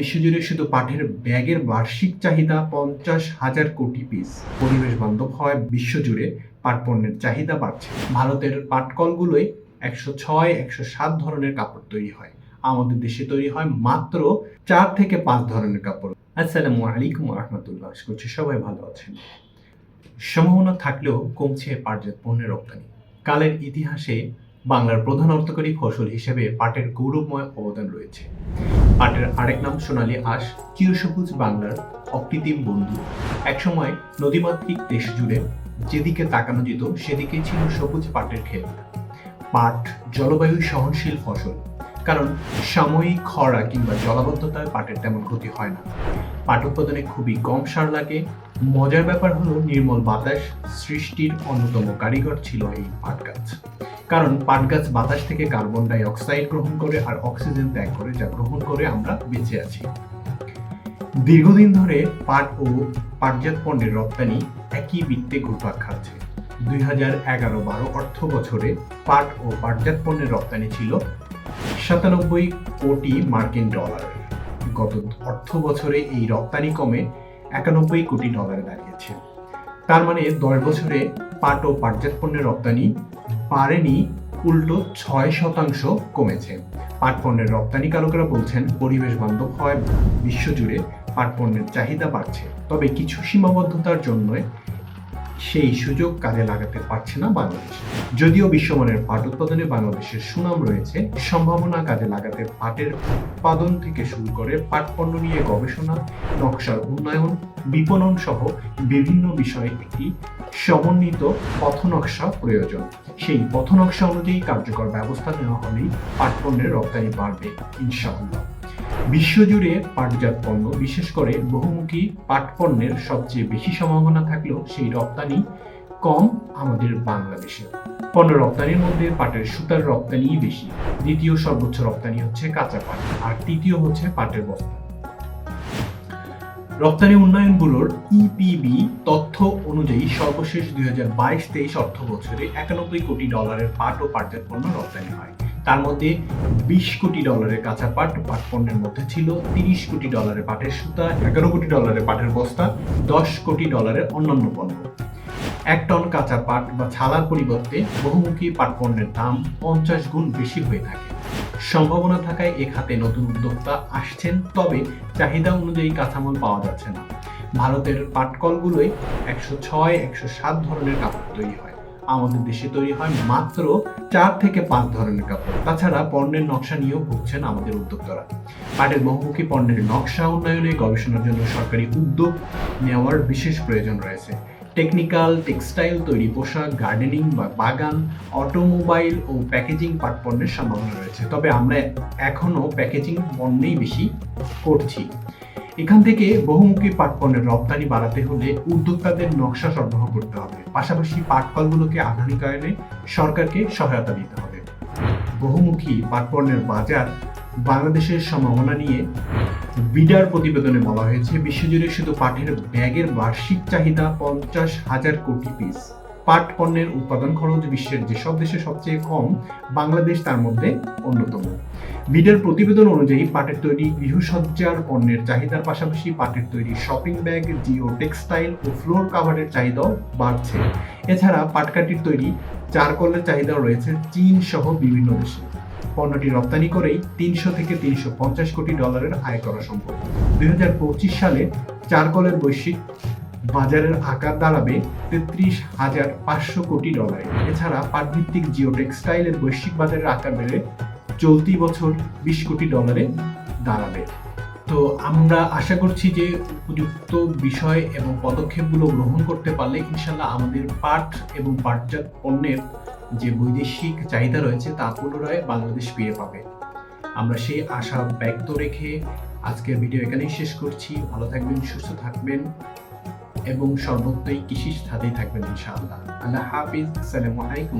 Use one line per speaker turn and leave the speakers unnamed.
বিশ্বজুড়ে শুধু পাটের ব্যাগের বার্ষিক চাহিদা পঞ্চাশ হাজার কোটি পিস পরিবেশ বান্ধব হয় বিশ্বজুড়ে পাট পণ্যের চাহিদা বাড়ছে। ভারতের পাটকলগুলোই একশো ছয়, একশো সাত ধরনের কাপড় তৈরি হয়। আমাদের দেশে তৈরি হয় মাত্র চার থেকে পাঁচ ধরনের কাপড়। আসসালামু আলাইকুম রহমতুল্লাহ আশা করছি সবাই ভালো আছেন। সম্ভাবনা থাকলেও কমছে পাটজাত পণ্যের রপ্তানি। কালের ইতিহাসে বাংলার প্রধান অর্থকরী ফসল হিসেবে পাটের গৌরবময় অবদান রয়েছে। পাটের আরেক নাম সোনালী আঁশ চিরসবুজ বাংলার অকৃত্রিম বন্ধু। একসময় নদীমাতৃক দেশ জুড়ে যেদিকে তাকানো যেত সেদিকেই ছিল সবুজ পাটের ক্ষেত পাট জলবায়ু সহনশীল ফসল, কারণ সাময়িক খরা কিংবা জলাবদ্ধতায় পাটের তেমন ক্ষতি হয় না। পাট উৎপাদনে খুবই কম সার লাগে। মজার ব্যাপার হলো, নির্মল বাতাস সৃষ্টির অন্যতম কারিগর ছিল এই পাট গাছ। কারণ পাট গাছ বাতাস থেকে কার্বন ডাই অক্সাইড গ্রহণ করে আর অক্সিজেন ত্যাগ করে, যা গ্রহণ করে আমরা বেঁচে আছি। দীর্ঘদিন ধরে পাট ও পাটজাত পণ্যের রপ্তানি একই বৃত্তে ঘুরপাক খাচ্ছে। দুই হাজার এগারো বারো অর্থ বছরে পাট ও পাটজাত পণ্যের রপ্তানি ছিল সাতানব্বই কোটি মার্কিন ডলার। গত অর্থ বছরে এই রপ্তানি কমে একানব্বই কোটি ডলারে দাঁড়িয়েছে। তার মানে দশ বছরে পাট ও পাটজাত পণ্যের রপ্তানি পারেনি, উল্টো ছয় শতাংশ কমেছে। পাট পণ্যের রপ্তানিকারকরা বলছেন, পরিবেশ বান্ধব হয় বিশ্বজুড়ে পাট পণ্যের চাহিদা বাড়ছে। তবে কিছু সীমাবদ্ধতার জন্য সেই সুযোগ কাজে লাগাতে পারছে না বাংলাদেশ। যদিও বিশ্বমানের পাট উৎপাদনে বাংলাদেশের সুনাম রয়েছে, সম্ভাবনা কাজে লাগাতে পাটের উৎপাদন থেকে শুরু করে পাট পণ্য নিয়ে গবেষণা, নকশার উন্নয়ন বিপণন সহ বিভিন্ন বিষয়ে একটি সমন্বিত পথনকশা প্রয়োজন। সেই পথনকশা অনুযায়ী কার্যকর ব্যবস্থা নেওয়া হলেই পাট পণ্যের রপ্তানি বাড়বে, ইনশাআল্লাহ। বিশ্বজুড়ে পাটজাত পণ্য, বিশেষ করে বহুমুখী পাট পণ্যের সবচেয়ে বেশি সম্ভাবনা থাকলেও সেই রপ্তানি কম আমাদের বাংলাদেশে। পণ্য রপ্তানির মধ্যে পাটের সুতার রপ্তানিই বেশি। দ্বিতীয় সর্বোচ্চ রপ্তানি হচ্ছে কাঁচা পাট, আর তৃতীয় হচ্ছে পাটের বস্তা। রপ্তানি উন্নয়ন ব্যুরোর ইপিবি তথ্য অনুযায়ী সর্বশেষ দুই হাজার বাইশ তেইশ অর্থ বছরে একানব্বই কোটি ডলারের পাট ও পাটের পণ্য রপ্তানি হয়। তার মধ্যে বিশ কোটি ডলারের কাঁচা পাট পাট পণ্যের মধ্যে ছিল তিরিশ কোটি ডলারের পাটের সুতা, এগারো কোটি ডলারের পাটের বস্তা, দশ কোটি ডলারের অন্যান্য পণ্য। এক টন কাঁচা পাট বা ছালার পরিবর্তে বহুমুখী পাট পণ্যের দাম পঞ্চাশ গুণ বেশি হয়ে থাকে। সম্ভাবনা থাকায় এ খাতে নতুন উদ্যোক্তা আসছেন, তবে চাহিদা অনুযায়ী কাঁচামাল পাওয়া যাচ্ছে না। ভারতের পাটকলগুলোই একশো ছয়, একশো সাত ধরনের কাপড় তৈরি হয়। আমাদের দেশে তৈরি হয় মাত্র চার থেকে পাঁচ ধরনের কাপড়। তাছাড়া পণ্যের নকশা নিয়েও ভুগছেন আমাদের উদ্যোক্তারা। পাটের বহুমুখী পণ্যের নকশা উন্নয়নে গবেষণার জন্য সরকারি উদ্যোগ নেওয়ার বিশেষ প্রয়োজন রয়েছে। টেকনিক্যাল টেক্সটাইল তৈরি পোশাক গার্ডেনিং বা বাগান অটোমোবাইল ও প্যাকেজিং পাট পণ্যের সম্ভাবনা রয়েছে। তবে আমরা এখনও প্যাকেজিং পণ্যেই বেশি করছি। এখান থেকে বহুমুখী পাট পণ্যের রপ্তানি বাড়াতে হলে উদ্যোক্তাদের নকশা সরবরাহ করতে হবে। পাশাপাশি পাট পাটকলগুলোকে আধুনিকায়নে সরকারকে সহায়তা দিতে হবে। বহুমুখী পাট পণ্যের বাজার বাংলাদেশের সম্ভাবনা নিয়ে বিডার প্রতিবেদনে বলা হয়েছে, বিশ্বজুড়ে শুধু পাটের ব্যাগের বার্ষিক চাহিদা পঞ্চাশ হাজার কোটি পিস পাট পণ্যের উৎপাদন খরচ বিশ্বের যেসব দেশে সবচেয়ে কম, বাংলাদেশ তার মধ্যে অন্যতম। বিডার প্রতিবেদন অনুযায়ী পাটের তৈরি গৃহসজ্জার পণ্যের চাহিদার পাশাপাশি পাটের তৈরি শপিং ব্যাগ, জিও টেক্সটাইল ও ফ্লোর কাভারের চাহিদাও বাড়ছে। এছাড়া পাটকাঠির তৈরি চারকলের চাহিদাও রয়েছে চীন সহ বিভিন্ন দেশে। পণ্যটি রপ্তানি করেই তিনশো থেকে তিনশো পঞ্চাশ কোটি ডলারের আয় করা সম্ভব। দুই হাজার পঁচিশ সালে চারকলের বৈশ্বিক বাজারের আকার দাঁড়াবে তেত্রিশ হাজার পাঁচশো কোটি ডলারে। এছাড়া পাটভিত্তিক জিও টেক্সটাইলের বৈশ্বিক বাজারের আকার বেড়ে চলতি বছর বিশ কোটি ডলারে দাঁড়াবে। তো আমরা আশা করছি যে উপযুক্ত বিষয় এবং পদক্ষেপগুলো গ্রহণ করতে পারলে ইনশাল্লাহ আমাদের পাট এবং পাটজাত পণ্যের যে বৈদেশিক চাহিদা রয়েছে তা পুনরায় বাংলাদেশ ফিরে পাবে। আমরা সেই আশা ব্যক্ত রেখে আজকের ভিডিও এখানেই শেষ করছি। ভালো থাকবেন, সুস্থ থাকবেন এবং সর্বত্রই কৃষির সাথেই থাকবেন ইনশাআল্লাহ। আল্লাহ হাফিজ। আসসালামু আলাইকুম